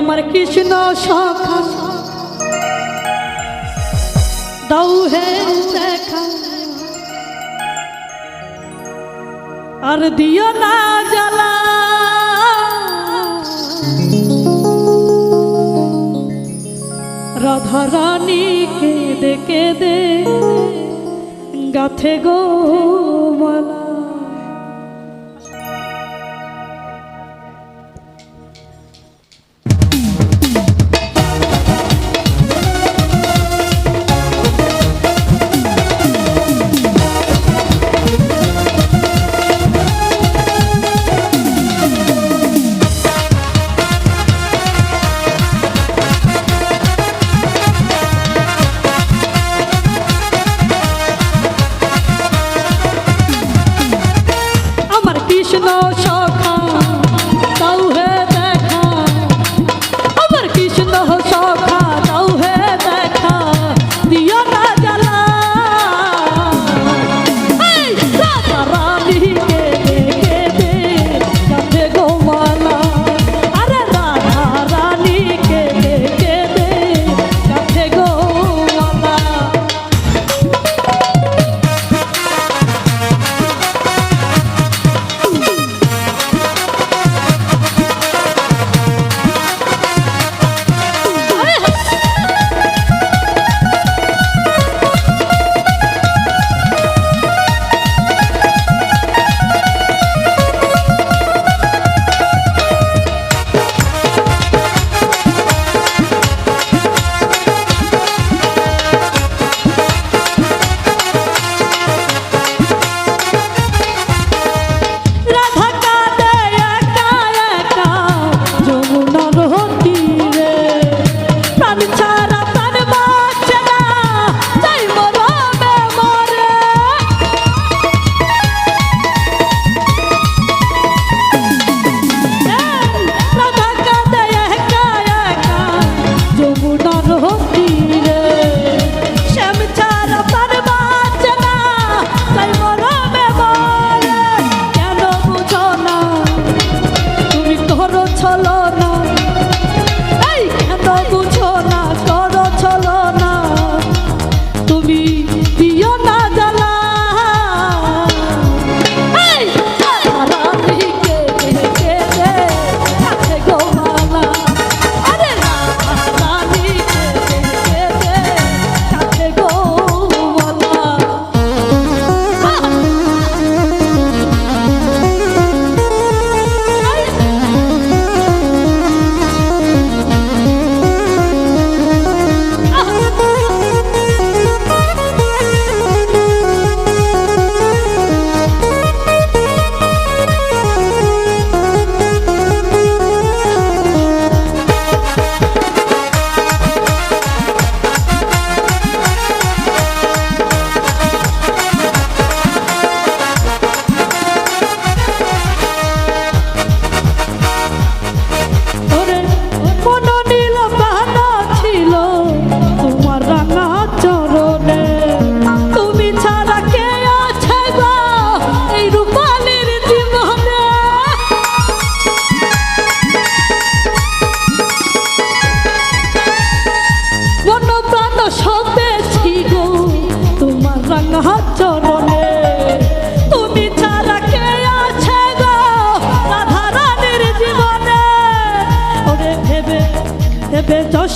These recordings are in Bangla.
আমার কৃষ্ণ সখা দাউ হে দেখা আর দিও না জ্বালা। রাধা রানী কেঁদে কেঁদে গাথে গো। no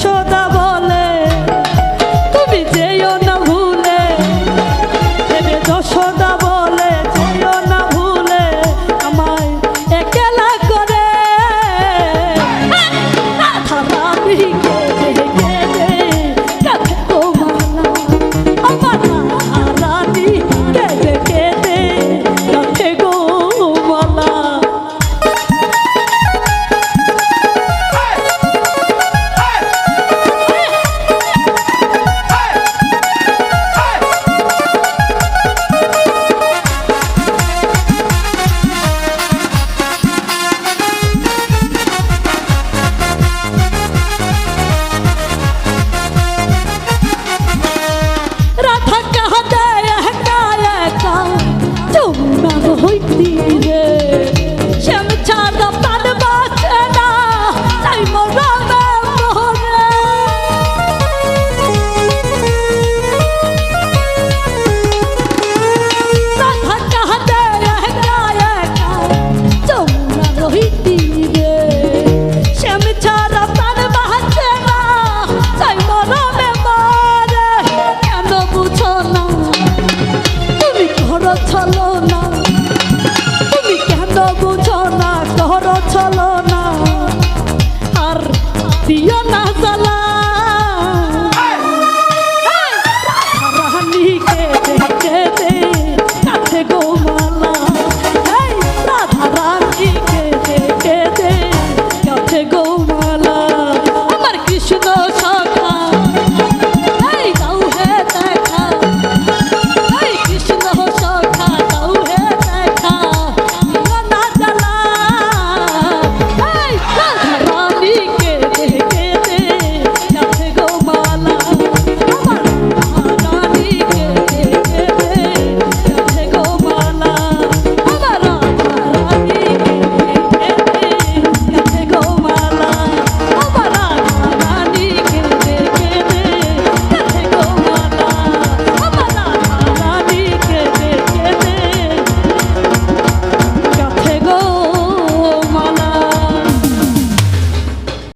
chorando. দিও না জ্বালা